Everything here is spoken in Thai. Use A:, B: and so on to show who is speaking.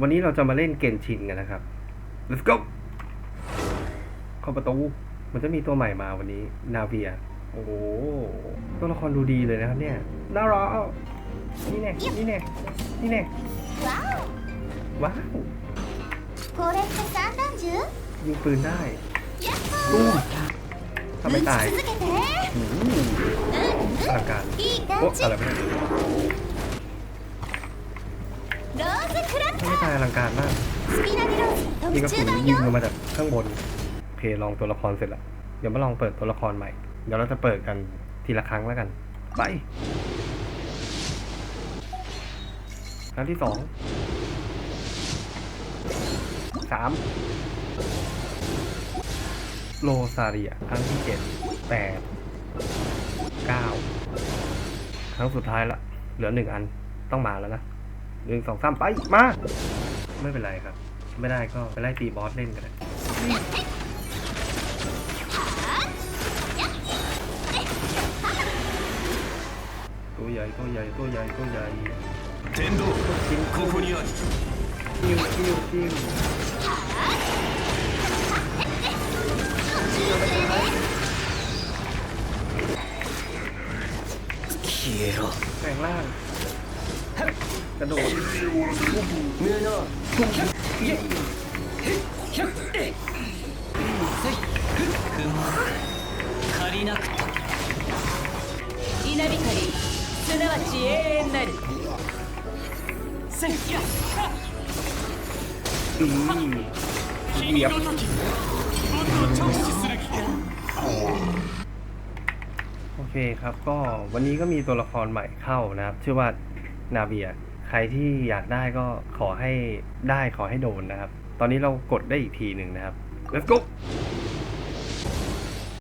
A: วันนี้เราจะมาเล่นเกนชินกันนะครับ let's go เข้าประตู มันจะมีตัวใหม่มาวันนี้ นาเวีย โอ้โห ตัวละครดูดีเลยนะครับเนี่ย น่ารักนี่แน่ นี่แน่ นี่แน่
B: わ
A: ว้าว
B: おこれって散弾銃
A: ยิงปืนได้
B: やっほ
A: ตู้
B: ー
A: ทำไมตาย
B: 撃ち続けて
A: อืมอลังการ
B: いい
A: โอ้
B: 感じ
A: อะไรไม่ได้ ไม่ตายอลังการมาก
B: นี่
A: ก็สุนยิงลงมาจากข้างบนโอเคลองตัวละครเสร็จแล้วเดี๋ยวมาลองเปิดตัวละครใหม่ เดี๋ยวเราจะเปิดกันทีละครั้งแล้วกัน ไป ครั้งที่สอง สาม โลซาเรีย ครั้งที่เจ็ด แปด เก้า ครั้งสุดท้ายละ เหลือหนึ่งอัน ต้องมาแล้วนะ หนึ่งสองสามไป มา ไม่เป็นไรครับ ไม่ได้ก็ไปไล่ตีบอสเล่นกันเลยตัวใหญ่ตัวใหญ่ตัวใหญ่ตัวใหญ่
C: 天道ここにあり
A: กิ้วกิ้วกิ้ว
C: 消えろ
A: แปลงร่าง กระโดด
C: 無能借りなくて
D: 稲光すなわち永遠なる
C: せん
A: อืมเหยียบ
C: 時を直視する気
A: โอเคครับ ก็วันนี้ก็มีตัวละครใหม่เข้านะครับ ชื่อว่านาเบีย ใครที่อยากได้ก็ขอให้ได้ขอให้โดนนะครับ ตอนนี้เรากดได้อีกทีหนึ่งนะครับ let's go